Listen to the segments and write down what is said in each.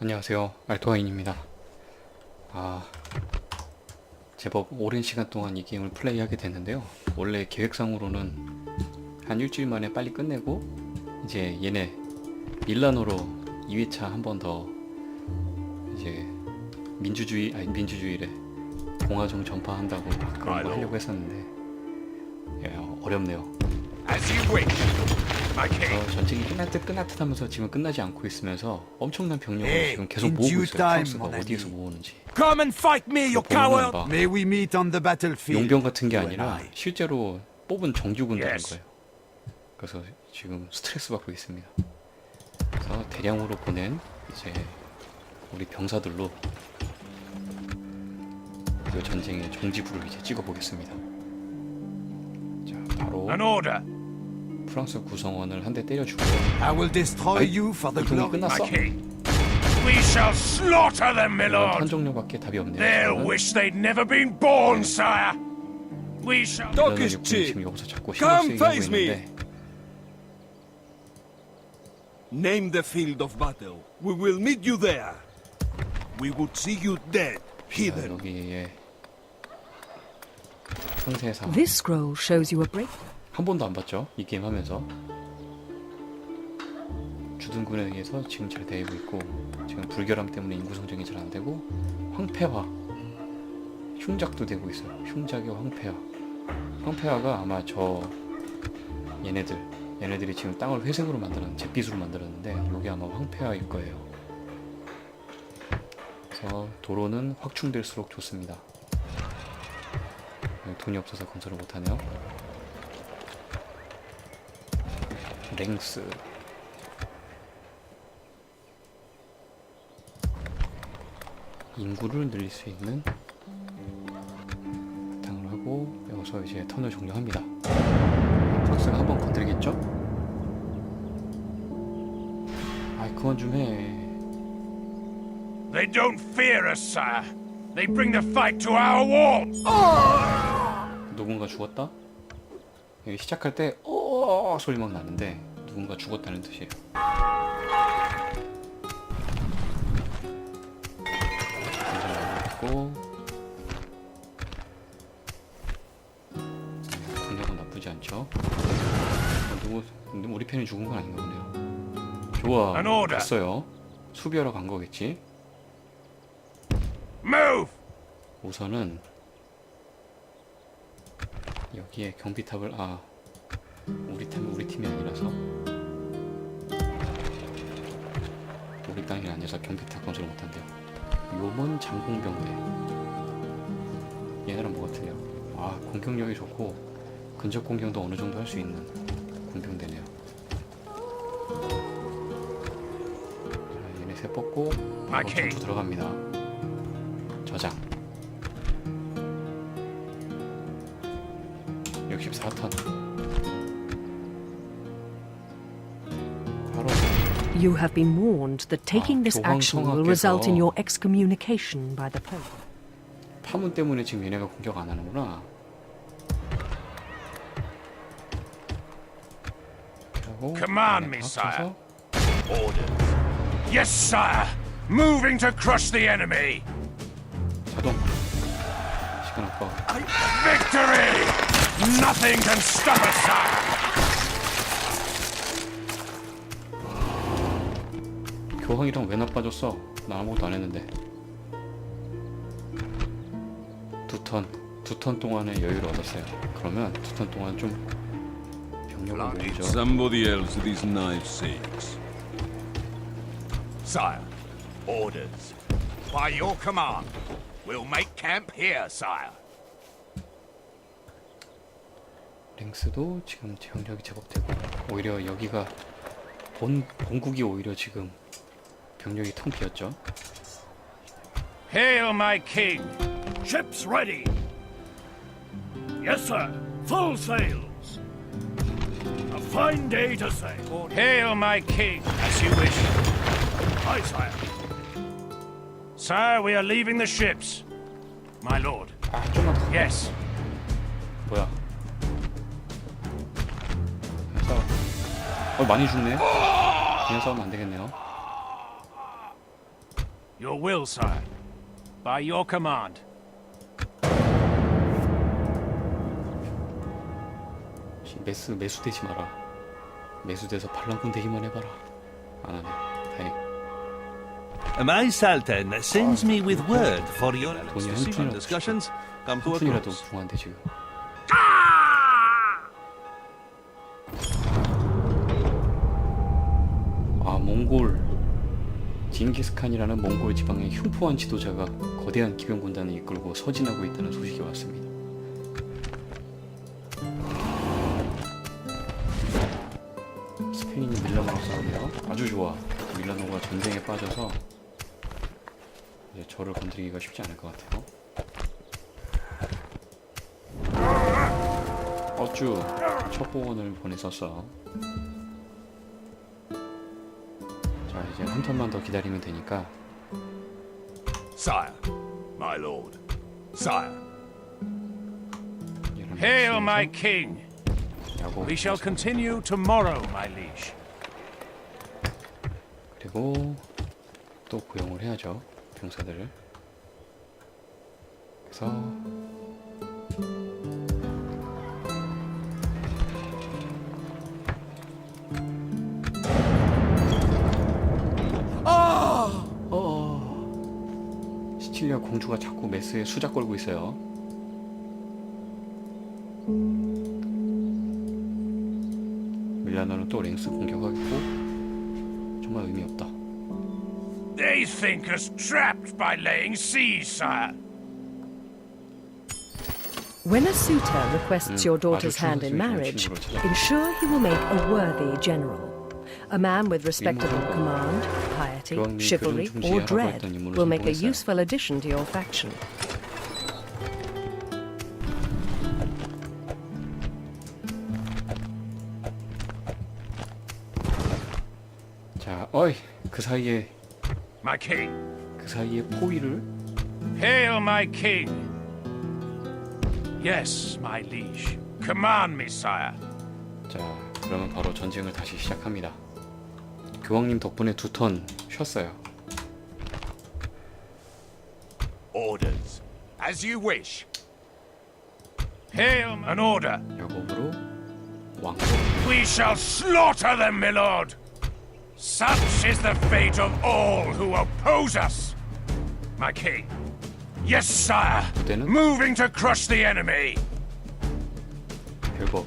안녕하세요. 알토하인입니다. 아 제법 오랜 시간 동안 이 게임을 플레이하게 됐는데요. 원래 계획상으로는 한 일주일 만에 빨리 끝내고 이제 얘네 밀라노로 2회차 한 번 더 이제 민주주의 아니 민주주의래. 공화정 전파한다고 그런 거 하려고 했었는데 예, 어렵네요 As you wish, my king. 어, 전쟁이 끝날 듯 끝날 듯 하면서 지금 끝나지 않고 있으면서 엄청난 병력을 예, 지금 계속 in 모으고 due 있어요. time, 프랑스가 mon 어디에서. 모으는지. Come and fight me, you 보면은 coward. 막 May we meet on the battlefield? 용병 같은 게 you and 아니라 I. 실제로 뽑은 정규군단인 Yes. 거예요. 그래서 지금 스트레스 받고 있습니다. 그래서 대량으로 보낸 이제 우리 병사들로 그 전쟁의 종지부를 이제 찍어보겠습니다. 자, 바로 An order, 프랑스 구성원을 한 대 때려주고 I will destroy 아이, you for the 이동이 glory. my 끝났어. king. We shall slaughter them, my lord. 탄종료밖에 답이 없네요. They'll 지금은. wish they'd never been born, sire. We shall. 이거는 Turkish 지금 chief, 여기서 자꾸 come 신경 쓰이게 하고 face me. 있는데 Name the field of battle. We will meet you there. We would see you dead, 자, hidden. 여기에 상세상 This scroll shows you a break. 한 번도 안 봤죠? 이 게임 하면서? 주둔군에 의해서 지금 잘 되고 있고 지금 불결함 때문에 인구 성장이 잘 안 되고 황폐화. 흉작도 되고 있어요. 흉작의 황폐화. 황폐화가 아마 저 얘네들 얘네들이 지금 땅을 회색으로 만들었는 잿빛으로 만들었는데 이게 아마 황폐화일 거예요. 그래서 도로는 확충될수록 좋습니다. 돈이 없어서 건설을 못하네요 랭스 인구를 늘릴 수 있는 바탕을 하고 여기서 이제 턴을 종료합니다 프랑스가 한번 건드리겠죠? 아이 그만 좀해 They don't fear us, sire. They bring the fight to our walls. 누군가 죽었다? 여기 시작할 때 어 소리 막 나는데 누군가 죽었다는 뜻이에요. 있고 공격은 나쁘지 않죠. 누구 근데 우리 편이 죽은 건 아닌가 보네요. 좋아. 됐어요. 수비하러 간 거겠지. 우선은 여기에 경비탑을 아 우리 팀 우리 팀이 아니라서 우리 땅이 아니라서 경비탑 건설을 못한대요. 요먼 장공병대 얘네랑 뭐가 틀려? 아 공격력이 좋고 근접 공격도 어느 정도 할 수 있는 공병대네요. 자 얘네 새 뽑고 오케이. 전투 들어갑니다. 저장 64턴 You have been warned that taking this 교황 action will result in 성악께서 your excommunication by the Pope. 파문 때문에 지금 얘네가 공격 안 하는구나 하고 Command 얘네 me, 합쳐서 sire. Orders. Yes, sire. Moving to crush the enemy. 자동 시간 아까 Victory! Nothing can stop us, sire. 교황이랑 왜 나빠졌어 나 아무것도 안 했는데 두 턴 두 턴 동안의 여유를 얻었어요 그러면 두 턴 동안 좀 병력을 모으죠 Somebody else these knives sakes. Sire, orders. By your command, we'll make camp here, sire. 랭스도 지금 병력이 제법 되고 오히려 여기가 본 본국이 오히려 지금 병력이 텅 비었죠. Hail, my king. Ships ready. Yes, sir. Full sails. A fine day to sail. Hail, my king. As you wish. Aye, sire. Sire, we are leaving the ships. My lord. 아 좀만 더 Yes. 뭐야? 싸워. 어 많이 죽네. 그냥 싸우면 안 되겠네요. Your will, sire. By your command. 씨, 매수 매수되지 마라. 매수돼서 반란군 되기만 해봐라. 안 하네. 다행. My Sultan sends me with word for your 돈이 한 civil 푼이라도 discussions come to 한 a 푼이라도 close. 부한데 지금. 징기스칸이라는 몽골 지방의 흉포한 지도자가 거대한 기병 군단을 이끌고 서진하고 있다는 소식이 왔습니다. 스페인이 밀라노랑 싸우네요. 아주 좋아. 밀라노가 전쟁에 빠져서 이제 저를 건드리기가 쉽지 않을 것 같아요. 어쭈 첩보원을 보냈었어. 자 이제 한 턴만 더 기다리면 되니까 Sire. My lord. Sire. 얘랑 Hail, my 해서 king. 야구 We shall continue tomorrow, my liege. 그리고 또 고용을 해야죠 병사들을. 그래서 공주가 자꾸 메스에 수작 걸고 있어요. 밀라노는 또 랭스 공격하겠고 정말 의미 없다. They think us trapped by laying siege, sire. When a suitor requests your daughter's 아주 hand in 좋은 marriage, 친구로 찾아. ensure he will make a worthy general. A man with respectable 인물을 command, piety, 교황님 chivalry, or dread will make a useful addition to your faction. 자, 어이 그 사이에 My king. 그 사이에 포위를 Hail, my king. Yes, my liege. Command me, sire. 자, 그러면 바로 전쟁을 다시 시작합니다. 교황님 덕분에 두 턴 쉬었어요. Orders. As you wish. Hail, an order. 야곱으로 왕. We shall slaughter them, my lord. Such is the fate of all who oppose us. My king. Yes, sire. 그때는? Moving to crush the enemy. 별거.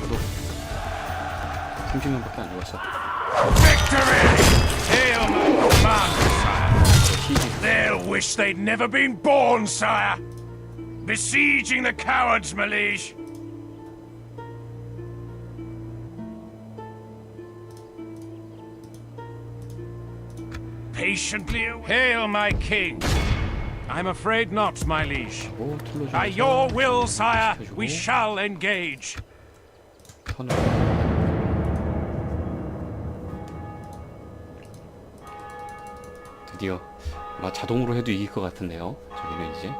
저도 30명밖에 안 죽었어. Victory! Hail my commander, sire. They'll wish they'd never been born, sire. Besieging the cowards, my liege. Patiently. Hail my king. I'm afraid not, my liege. By your will, sire, we shall engage. 드디어 아마 자동으로 해도 이길 것 같은데요. 저기는 이제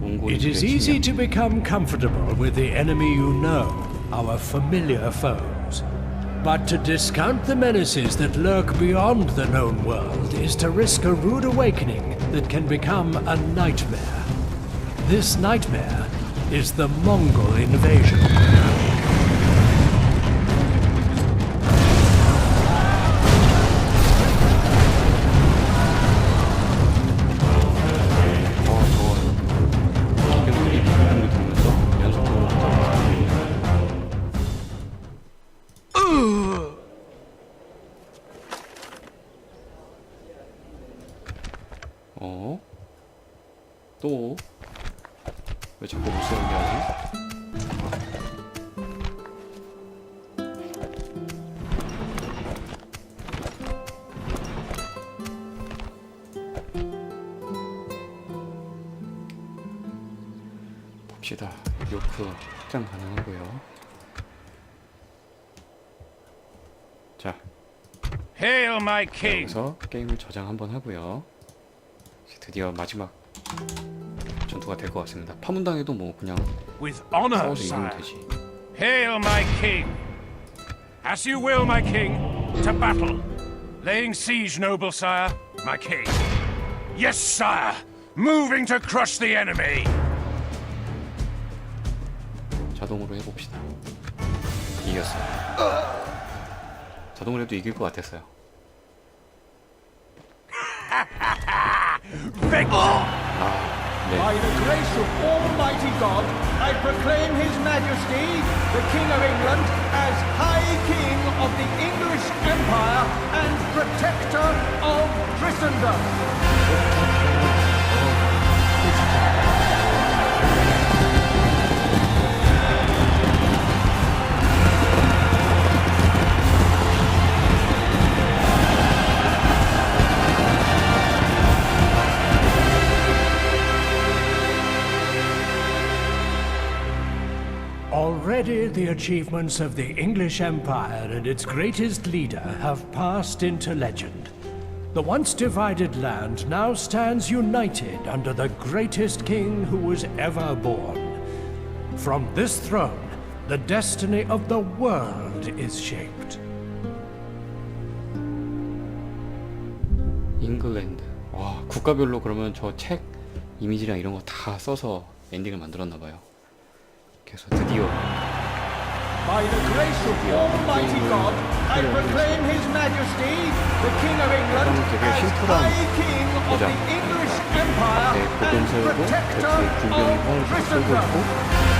몽골이 It is easy to become comfortable with the enemy you know, our familiar foes. But to discount the menaces that lurk beyond the known world is to risk a rude awakening that can become a nightmare. This nightmare is the Mongol invasion. 어? 또? 왜 자꾸 못 세우게 하지? 봅시다. 요크 확장 가능하고요. 자, Hail, my king. 여기서 게임을 저장 한번 하고요. 드디어 마지막 전투가 될 것 같습니다. 파문당해도 뭐 그냥 With honor, 싸워서 이기면. 되지. Hail, my king! As you will, my king. To battle. Laying siege, noble sire, my king. Yes, sire! Moving to crush the enemy! 자동으로 해봅시다. 이겼어요. 자동으로 해도 이길 것 같았어요. Victor! 네. Ah, By the grace of Almighty God, I proclaim His Majesty, the King of England, as High King of the English Empire and Protector of Christendom. The achievements of the English Empire and its greatest leader have passed into legend. The once divided land now stands united under the greatest king who was ever born. From this throne, the destiny of the world is shaped. 잉글랜드. 와, 국가별로 그러면 저 책 이미지랑 이런 거 다 써서 엔딩을 만들었나 봐요. 그래서 드디어 By the grace of Almighty God, I proclaim His Majesty, the King of England, 이거는 되게 as 심플한 High King of 거죠. the English Empire 네, and 고병 세우고 Protector 이렇게 군병이 of 활을 쏘고 Christendom. 있고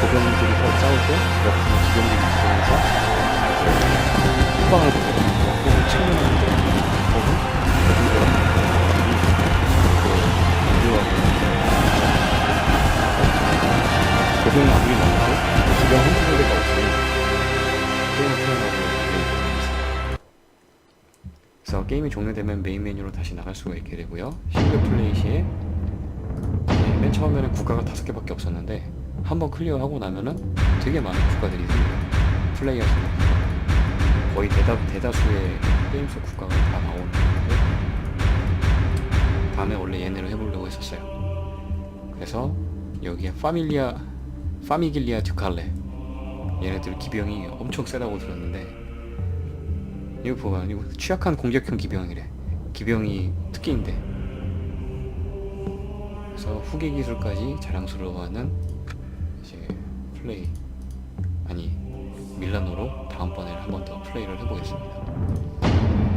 고병들이 서로 싸울 때 옆으로 기병들이 들어오면서 후방을 보거든요. 혹은 측면을 보거든요. 혹은 게임이 종료되면 메인 메뉴로 다시 나갈 수가 있게 되고요. 싱글 플레이 시에 네, 맨 처음에는 국가가 다섯 개밖에 없었는데 한번 클리어하고 나면은 되게 많은 국가들이 생겨요. 플레이할 수 있는. 거의 대다, 대다수의 게임 속 국가가 다 나오는 건데 다음에 원래 얘네를 해보려고 했었어요. 그래서 여기에 파밀리아 파미길리아 듀칼레 얘네들 기병이 엄청 세다고 들었는데 이거 보면 이거 취약한 공격형 기병이래. 기병이 특기인데. 그래서 후계 기술까지 자랑스러워하는 이제 플레이 아니 밀라노로 다음번에 한 번 더 플레이를 해보겠습니다.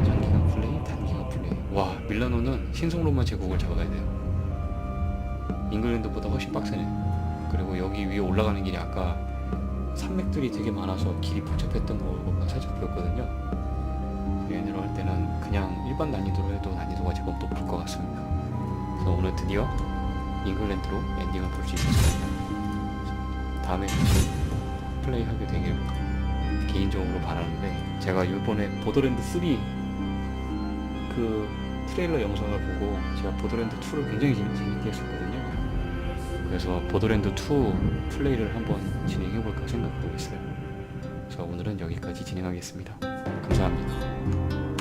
장기간 플레이, 단기간 플레이. 와 밀라노는 신성로만 제국을 잡아야 돼요. 잉글랜드보다 훨씬 빡세네. 그리고 여기 위에 올라가는 길이 아까 산맥들이 되게 많아서 길이 복잡했던 거가 살짝 보였거든요. 때는 그냥 일반 난이도로 해도 난이도가 제법 높을 것 같습니다. 그래서 오늘 드디어 잉글랜드로 엔딩을 볼 수 있었습니다. 다음에 같이 플레이하게 되길 개인적으로 바라는데 제가 이번에 보더랜드 3 그 트레일러 영상을 보고 제가 보더랜드 2를 굉장히 재밌- 재밌게 했었거든요. 그래서 보더랜드 2 플레이를 한번 진행해볼까 생각하고 있어요. 그래서 오늘은 여기까지 진행하겠습니다. 감사합니다.